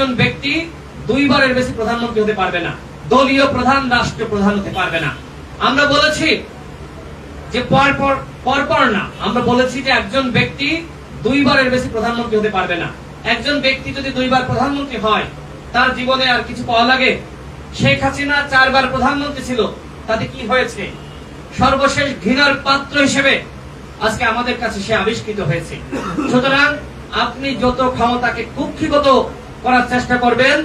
একজন ব্যক্তি দুইবারের বেশি প্রধানমন্ত্রী হতে পারবে না। দলীয় প্রধান রাষ্ট্র প্রধান হতে পারবে না। আমরা বলেছি যে পর পর পর পর না, আমরা বলেছি যে একজন ব্যক্তি দুইবারের বেশি প্রধানমন্ত্রী হতে পারবে না। একজন ব্যক্তি যদি দুইবার প্রধানমন্ত্রী হয়, তার জীবনে আর কিছু পাওয়া লাগে? শেখ হাসিনা চারবার প্রধানমন্ত্রী ছিল, তাতে কি হয়েছে? সর্বশেষ ঘৃণার পাত্র হিসেবে আজকে আমাদের কাছে সে আবিষ্কৃত হয়েছে। সুতরাং আপনি যত ক্ষমতাকে কুক্ষিগত করার চেষ্টা করবেন।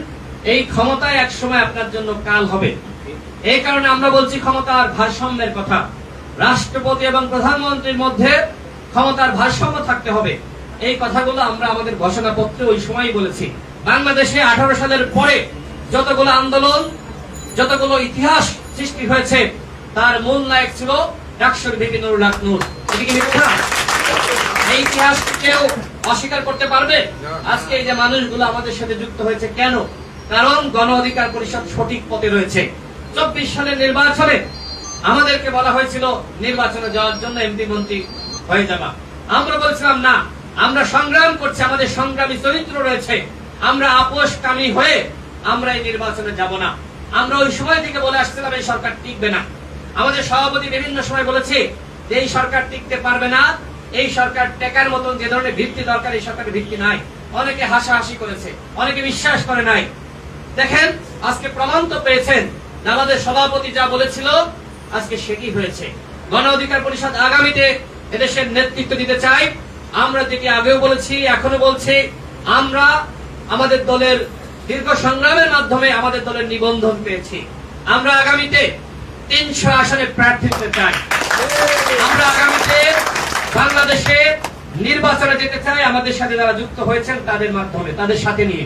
এই ক্ষমতায় এক সময় আপনার জন্য কাল হবে। এই কারণে আমরা বলছি ক্ষমতার ভারসাম্যের কথা। রাষ্ট্রপতি এবং প্রধানমন্ত্রীর মধ্যে ক্ষমতার ভারসাম্য থাকতে হবে। এই কথাগুলো আমরা আমাদের ঘোষণাপত্রে ওই সময় বলেছি। বাংলাদেশে আঠারো সালের পরে যতগুলো আন্দোলন, যতগুলো ইতিহাস সৃষ্টি হয়েছে, তার মূল নায়ক ছিল ডাকসুর বিপি নুরুল হক নূর। কি মিথ্যা? এই ইতিহাস কেউ অস্বীকার করতে পারবে? আজকে এই যে মানুষগুলো আমাদের সাথে যুক্ত হয়েছে কেন? কারণ গণ অধিকার পরিষদ সঠিক পথে রয়েছে। চব্বিশ সালের নির্বাচনে আমাদেরকে বলা হয়েছিল নির্বাচনে যাওয়ার জন্য এমপি মন্ত্রী হয়ে যাবা। আমরা বলছিলাম না আমরা সংগ্রাম করছি আমাদের সংগ্রামী চরিত্র রয়েছে। আমরা আপোষকামী হয়ে আমরা এই নির্বাচনে যাব না। আমরা ওই সময় থেকে বলে আসছিলাম এই সরকার টিকবে না। আমাদের সভাপতি বিভিন্ন সময় বলেছে যে এই সরকার টিকতে পারবে না এই সরকার টেকার মতন যে ধরনের ভিত্তি দরকার, এই সরকারের ভিত্তি নাই। অনেকে হাসাহাসি করেছে, অনেকে বিশ্বাস করে নাই। দেখেন, আজকে প্রমাণ তো পেয়েছেন আমাদের সভাপতি যা বলেছিল, আজকে সেটি হয়েছে। গণ অধিকার পরিষদ আগামীতে এদেশের নেতৃত্ব দিতে চাই। আমরা যেটি আগেও বলেছি এখনও বলছি, আমরা আমাদের দলের দীর্ঘ সংগ্রামের মাধ্যমে আমাদের দলের নিবন্ধন পেয়েছি। আমরা আগামীতে তিনশো আসনে প্রার্থী হতে চাই। আমরা বাংলাদেশে নির্বাচনে যেতে চাই, আমাদের সাথে যারা যুক্ত হয়েছেন তাদের মাধ্যমে, তাদের সাথে নিয়ে।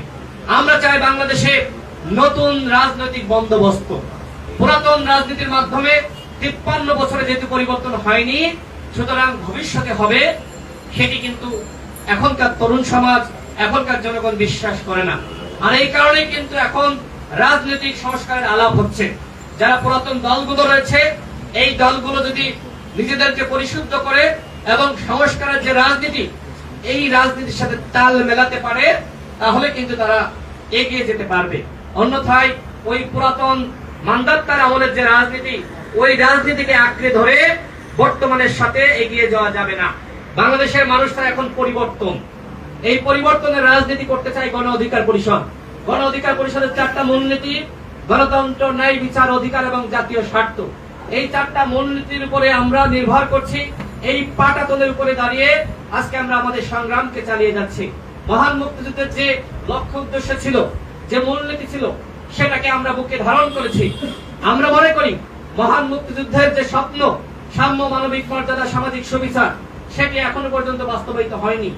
আমরা চাই বাংলাদেশে নতুন রাজনৈতিক বন্দোবস্ত। পুরাতন রাজনীতির মাধ্যমে তিপ্পান্ন বছরে যেহেতু পরিবর্তন হয়নি, সুতরাং ভবিষ্যতে হবে, সেটি কিন্তু এখনকার তরুণ সমাজ, এখনকার জনগণ বিশ্বাস করে না। আর এই কারণে কিন্তু এখন রাজনৈতিক সংস্কারের আলাপ হচ্ছে। যারা পুরাতন দলগুলো রয়েছে, এই দলগুলো যদি নিজেদেরকে পরিশুদ্ধ করে এবং সংস্কারের যে রাজনীতি, এই রাজনীতির সাথে তাল মেলাতে পারে, তাহলে কিন্তু তারা এগিয়ে যেতে পারবে। অন্যথায় ওই পুরাতন মান্দাত্তার আমলের যে রাজনীতি, ওই রাজনীতিকে আঁকড়ে ধরে বর্তমানের সাথে এগিয়ে যাওয়া যাবে না। বাংলাদেশের মানুষরা এখন পরিবর্তন। এই পরিবর্তনের রাজনীতি করতে চাই গণ অধিকার পরিষদ। গণ অধিকার পরিষদের চারটা মূলনীতি, গণতন্ত্র, ন্যায় বিচার, অধিকার এবং জাতীয় স্বার্থ। এই চারটা মূলনীতির উপরে আমরা নির্ভর করছি। এই পাটাতনের উপরে দাঁড়িয়ে আজকে আমরা আমাদের সংগ্রামকে চালিয়ে যাচ্ছি। মহান মুক্তিযুদ্ধের যে লক্ষ্য উদ্দেশ্য ছিল, যে মূলনীতি ছিল, সেটাকে আমরা বুকে ধারণ করেছি। আমরা মনে করি, মহান মুক্তিযুদ্ধের যে স্বপ্ন, সাম্য মানবিক মর্যাদা, সামাজিক সুবিচার, সেটি এখনও পর্যন্ত বাস্তবায়িত হয়নি।